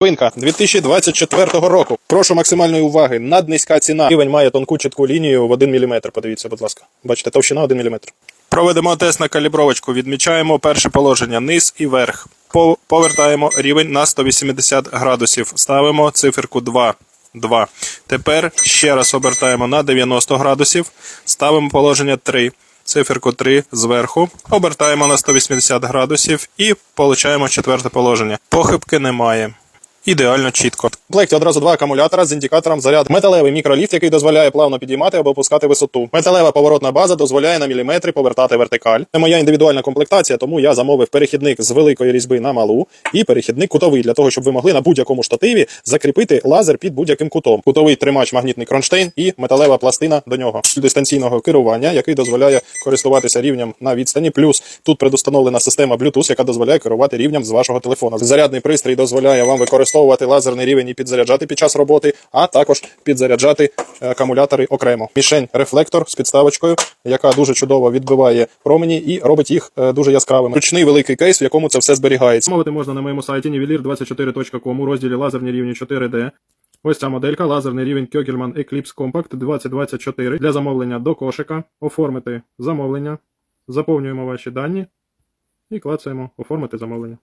Новинка 2024 року. Прошу максимальної уваги. Наднизька ціна. Рівень має тонку чітку лінію в 1 мм. Подивіться, будь ласка. Бачите, товщина 1 мм. Проведемо тест на калібровочку. Відмічаємо перше положення низ і верх. Повертаємо рівень на 180 градусів. Ставимо циферку 2. 2. Тепер ще раз обертаємо на 90 градусів. Ставимо положення 3. Циферку 3 зверху. Обертаємо на 180 градусів і получаємо четверте положення. Похибки немає. Ідеально чітко. В комплекті одразу два акумулятора з індикатором заряду. Металевий мікроліфт, який дозволяє плавно підіймати або опускати висоту. Металева поворотна база дозволяє на міліметри повертати вертикаль. Це моя індивідуальна комплектація, тому я замовив перехідник з великої різьби на малу і перехідник кутовий для того, щоб ви могли на будь-якому штативі закріпити лазер під будь-яким кутом. Кутовий тримач магнітний кронштейн і металева пластина до нього дистанційного керування, який дозволяє користуватися рівнем на відстані. Плюс тут предустановлена система Bluetooth, яка дозволяє керувати рівнем з вашого телефона. Зарядний пристрій дозволяє вам використовувати лазерний рівень і підзаряджати під час роботи, а також підзаряджати е, акумулятори окремо. Мішень рефлектор з підставочкою, яка дуже чудово відбиває промені і робить їх е, дуже яскравими. Ручний великий кейс, в якому це все зберігається. Мовити можна на моєму сайті nivelir24.com у розділі лазерні рівні 4D. Ось ця моделька, лазерний рівень Kögelmann Eclipse Compact 2024 для замовлення до кошика. Оформити замовлення. Заповнюємо ваші дані і клацаємо оформити замовлення.